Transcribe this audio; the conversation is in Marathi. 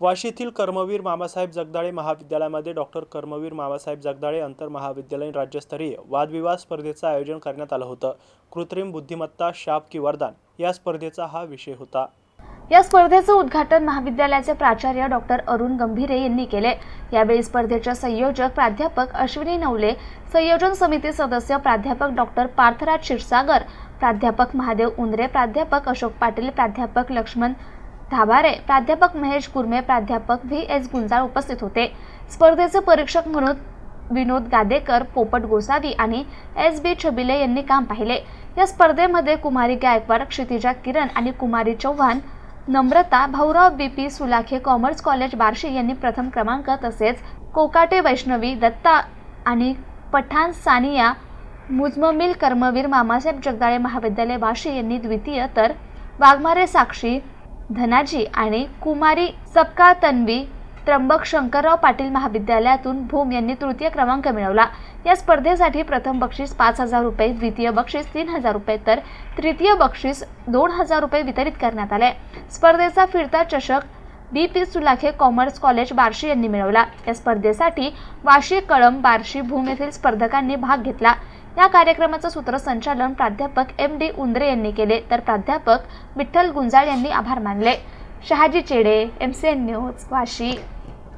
वाशीतील कर्मवीर मामासाहेब जगदाळे महाविद्यालयामध्ये डॉक्टर कर्मवीर मामासाहेब जगदाळे आंतर महाविद्यालयीन राज्यस्तरीय वादविवाद स्पर्धेचं आयोजन करण्यात आलं होतं. कृत्रिम बुद्धिमत्ता शाप की वरदान या स्पर्धेचा हा विषय होता. या स्पर्धेचं उद्घाटन महाविद्यालयाचे प्राचार्य डॉक्टर अरुण गंभीरे यांनी केले. यावेळी स्पर्धेचे संयोजक प्राध्यापक अश्विनी नवले संयोजन समिती सदस्य प्राध्यापक डॉक्टर पार्थराज क्षीरसागर प्राध्यापक महादेव उंद्रे प्राध्यापक अशोक पाटील प्राध्यापक लक्ष्मण धाबारे प्राध्यापक महेश कुर्मे प्राध्यापक व्ही. एस. गुंजाळ उपस्थित होते. स्पर्धेचे परीक्षक म्हणून विनोद गादेकर पोपट गोसावी आणि एस. बी. छबिले यांनी काम पाहिले. या स्पर्धेमध्ये कुमारी गायकवाड क्षितिजा किरण आणि कुमारी Chavan Namrata Bhaurao B. P. Sulakhe commerce college Barshi यांनी प्रथम क्रमांक तसेच कोकाटे वैष्णवी दत्ता आणि पठाण सानिया मुजममिल कर्मवीर मामासाहेब जगदाळे महाविद्यालय बार्शी यांनी द्वितीय तर वाघमारे साक्षी धनाजी आणि कुमारी सबका तन्वी त्र्यंबक शंकरराव पाटील महाविद्यालयातून भूम यांनी तृतीय क्रमांक मिळवला. या स्पर्धेसाठी प्रथम बक्षीस पाच हजार रुपये द्वितीय बक्षीस तीन हजार रुपये तर तृतीय बक्षीस दोन हजार रुपये वितरित करण्यात आले. स्पर्धेचा फिरता चषक B. P. Sulakhe commerce college Barshi यांनी मिळवला. या स्पर्धेसाठी वाशी कळंब बार्शी भूम येथील स्पर्धकांनी भाग घेतला. या कार्यक्रमाचं सूत्रसंचालन प्राध्यापक एम डी उंद्रे यांनी केले. तर प्राध्यापक विठ्ठल गुंजाळ यांनी आभार मानले. Shahaji Chede M C N news Vashi.